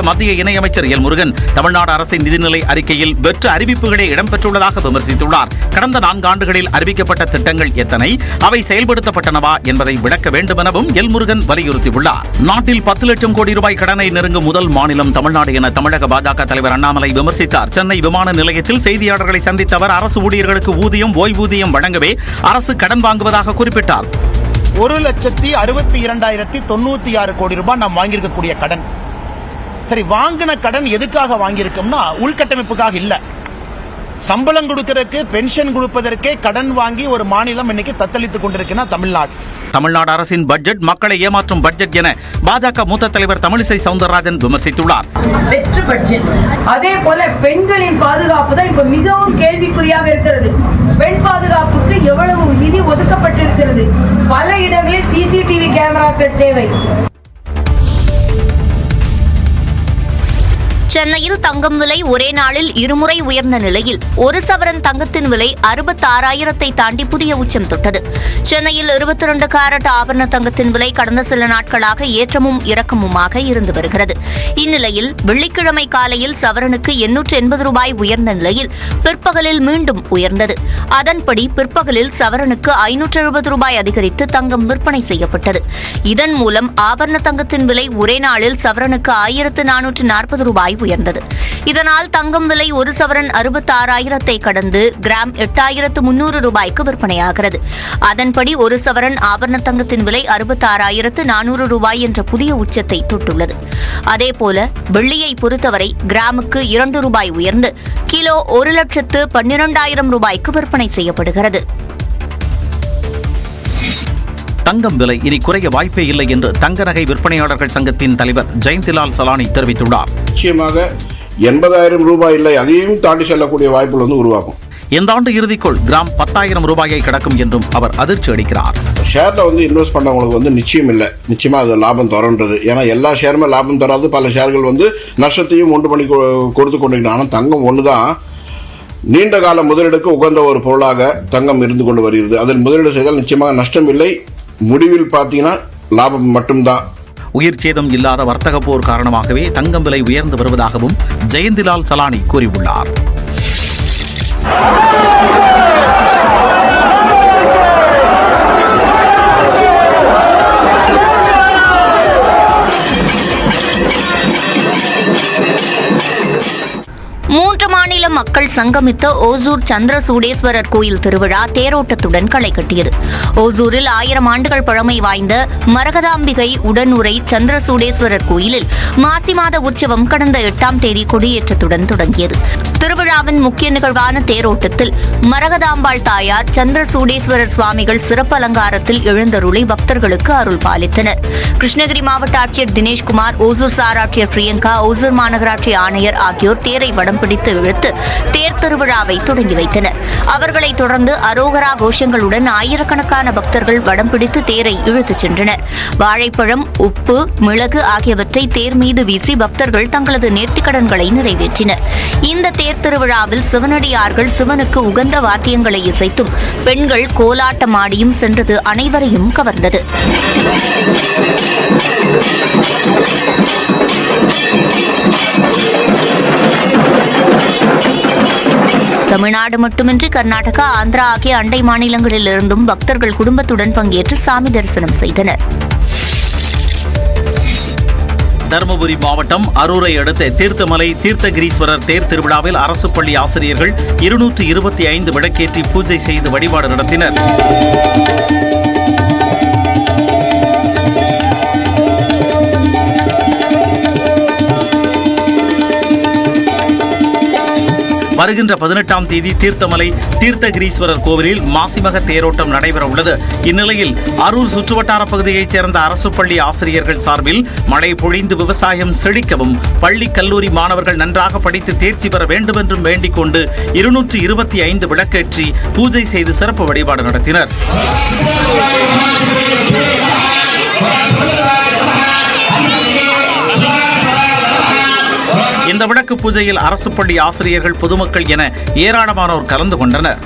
மத்திய இணையமைச்சர் எல் முருகன் தமிழ்நாடு அரசின் நிதிநிலை அறிக்கையில் வெற்று அறிவிப்புகளே இடம்பெற்றுள்ளதாக விமர்சித்துள்ளார். கடந்த நான்கு ஆண்டுகளில் அறிவிக்கப்பட்ட திட்டங்கள் எத்தனை? அவை செயல்படுத்தப்பட்டனவா என்பதை விளக்க வேண்டும் எனவும் எல் முருகன் வலியுறுத்தியுள்ளார். நாட்டில் பத்து லட்சம் கோடி ரூபாய் கடனை நெருங்கும் முதல் மாநிலம் தமிழ்நாடு என தமிழக பாஜக தலைவர் அண்ணாமலை விமர்சித்தார். சென்னை விமான நிலையத்தில் செய்தியாளர்களை சந்தித்த அவர் அரசு ஊழியர்களுக்கு ஊதியம் ஓய்வூதியம் வழங்கவே அரசு கடன் வாங்குவதாக குறிப்பிட்டார். ஒரு லட்சத்தி அறுபத்தி இரண்டாயிரத்தி தொண்ணூத்தி ஆறு கோடி ரூபாய் நாம் வாங்கியிருக்கக்கூடிய கடன். சரி வாங்கின கடன் எதுக்காக வாங்கியிருக்கோம்னா உள்கட்டமைப்புக்காக இல்ல. சம்பளம் கொடுக்கறதுக்கு பென்ஷன் கொடுப்பதற்கே கடன் வாங்கி ஒரு மாநிலம் இன்னைக்கு தத்தளித்துக் கொண்டிருக்குன்னா தமிழ்நாடு. தமிழ்நாடு அரசின் பட்ஜெட் மக்களை ஏமாற்றும் பட்ஜெட் என பாஜக மூத்த தலைவர் தமிழிசை சவுந்தரராஜன் விமர்சித்துள்ளார். வெற்று பட்ஜெட் அதே போல பெண்களின் பாதுகாப்பு தான் இப்ப மிகவும் கேள்விக்குறியாக இருக்கிறது. பெண் பாதுகாப்புக்கு எவ்வளவு நிதி ஒதுக்கப்பட்டிருக்கிறது? பல இடங்களில் சிசிடிவி கேமராக்கள் தேவை. சென்னையில் தங்கம் விலை ஒரே நாளில் இருமுறை உயர்ந்த நிலையில். ஒரு சவரன் தங்கத்தின் விலை அறுபத்தாறாயிரத்தை தாண்டி புதிய உச்சம் தொட்டது. சென்னையில் இருபத்தி ரெண்டு கேரட் ஆபரண தங்கத்தின் விலை கடந்த சில நாட்களாக ஏற்றமும் இறக்கமுமாக இருந்து வருகிறது. இந்நிலையில் வெள்ளிக்கிழமை காலையில் சவரனுக்கு எண்ணூற்று எண்பது ரூபாய் உயர்ந்த நிலையில் பிற்பகலில் மீண்டும் உயர்ந்தது. அதன்படி பிற்பகலில் சவரனுக்கு ஐநூற்று எழுபது ரூபாய் அதிகரித்து தங்கம் விற்பனை செய்யப்பட்டது. இதன் மூலம் ஆபரண தங்கத்தின் விலை ஒரே நாளில் சவரனுக்கு ஆயிரத்து நானூற்று நாற்பது ரூபாய் உயர்ந்தது. இதனால் தங்கம் விலை ஒரு சவரன் அறுபத்தாறாயிரத்தை கடந்து கிராம் எட்டாயிரத்து முன்னூறு ரூபாய்க்கு விற்பனையாகிறது. அதன்படி ஒரு சவரன் ஆபரண தங்கத்தின் விலை அறுபத்தாறாயிரத்து நானூறு ரூபாய் என்ற புதிய உச்சத்தை தொட்டுள்ளது. அதேபோல வெள்ளியை பொறுத்தவரை கிராமுக்கு இரண்டு ரூபாய் உயர்ந்து கிலோ ஒரு லட்சத்து பன்னிரண்டாயிரம் ரூபாய்க்கு விற்பனை செய்யப்படுகிறது. தங்கம் விலை இனி குறைய வாய்ப்பே இல்லை என்று தங்க நகை விற்பனையாளர்கள் சங்கத்தின் தலைவர் ஜெயந்திலால் சலானி தெரிவித்துள்ளார். நிச்சயமாக எண்பதாயிரம் ரூபாய் இல்லை அதையும் தாண்டி செல்லக்கூடிய வாய்ப்புகள் வந்து உருவாகும். இந்த ஆண்டு இறுதிக்குள் கிராம் பத்தாயிரம் ரூபாயை கடக்கும் என்றும் அவர் அதிர்ச்சி அளிக்கிறார். ஷேரில் வந்து இன்வெஸ்ட் பண்ணவங்களுக்கு வந்து நிச்சயம் இல்லை. நிச்சயமாக அது லாபம் தரன்றது. ஏன்னா எல்லா ஷேருமே லாபம் தராது. பல ஷேர்கள் வந்து நஷ்டத்தையும் உண்டு பண்ணி கொடுத்து கொண்டிருக்கிறாங்க. ஆனால் தங்கம் ஒன்று தான் நீண்ட கால முதலீடுக்கு உகந்த ஒரு பொருளாக தங்கம் இருந்து கொண்டு வருகிறது. அதில் முதலீடு செய்தால் நிச்சயமாக நஷ்டம் இல்லை. முடிவில் பார்த்தீங்கன்னா லாபம் மட்டும்தான். உயிர் சேதம் இல்லாத வர்த்தக போர் காரணமாகவே தங்கம் விலை உயர்ந்து வருவதாகவும் ஜெயந்திலால் சலானி கூறியுள்ளார். மக்கள் சங்கமித்த ஓசூர் சந்திர சூடேஸ்வரர் கோயில் திருவிழா தேரோட்டத்துடன் களை கட்டியது. ஓசூரில் ஆயிரம் ஆண்டுகள் பழமை வாய்ந்த மரகதாம்பிகை உடனுரை சந்திர சூடேஸ்வரர் கோயிலில் மாசி மாத உற்சவம் கடந்த எட்டாம் தேதி கொடியேற்றத்துடன் தொடங்கியது. திருவிழாவின் முக்கிய நிகழ்வான தேரோட்டத்தில் மரகதாம்பாள் தாயார் சந்திர சூடேஸ்வரர் சுவாமிகள் சிறப்பு அலங்காரத்தில் எழுந்தருளை பக்தர்களுக்கு அருள் பாலித்தனர். கிருஷ்ணகிரி மாவட்ட ஆட்சியர் தினேஷ்குமார் ஓசூர் சாராட்சியர் பிரியங்கா ஓசூர் மாநகராட்சி ஆணையர் ஆகியோர் தேரை வடம் பிடித்து இழுத்து தேர் திருவிழாவை தொடங்கி வைத்தனர். அவர்களைத் தொடர்ந்து அரோகரா கோஷங்களுடன் ஆயிரக்கணக்கான பக்தர்கள் வடம் பிடித்து தேரை இழுத்துச் சென்றனர். வாழைப்பழம் உப்பு மிளகு ஆகியவற்றை தேர் மீது வீசி பக்தர்கள் தங்களது நேர்த்திக்கடன்களை நிறைவேற்றினர். இந்த தேர் திருவிழாவில் சிவனடியார்கள் சிவனுக்கு உகந்த வாத்தியங்களை இசைத்தும் பெண்கள் கோலாட்டமாடியும் சென்றது அனைவரையும் கவர்ந்தது. தமிழ்நாடு மட்டுமின்றி கர்நாடகா ஆந்திரா ஆகிய அண்டை மாநிலங்களிலிருந்தும் பக்தர்கள் குடும்பத்துடன் பங்கேற்று சாமி தரிசனம் செய்தனர். தருமபுரி மாவட்டம் அரூரை அடுத்த தீர்த்தமலை தீர்த்தகிரீஸ்வரர் தேர் திருவிழாவில் அரசு பள்ளி ஆசிரியர்கள் இருநூற்று இருபத்தி ஐந்து விளக்கேற்றி பூஜை செய்து வழிபாடு நடத்தினர். வருகின்ற பதினெட்டாம் தேதி தீர்த்தமலை தீர்த்தகிரீஸ்வரர் கோவிலில் மாசிமக தேரோட்டம் நடைபெற உள்ளது இந்நிலையில் அரூர் சுற்றுவட்டார பகுதியைச் சேர்ந்த அரசு பள்ளி ஆசிரியர்கள் சார்பில் மழை பொழிந்து விவசாயம் செழிக்கவும் பள்ளி கல்லூரி மாணவர்கள் நன்றாக படித்து தேர்ச்சி பெற வேண்டும் என்றும் வேண்டிக் கொண்டு இருநூற்றி இருபத்தி ஐந்து விளக்கேற்றி பூஜை செய்து சிறப்பு வழிபாடு நடத்தினர். இந்த விளக்கு பூஜையில் அரசு பள்ளி ஆசிரியர்கள் பொதுமக்கள் என ஏராளமானோர் கலந்து கொண்டனர்.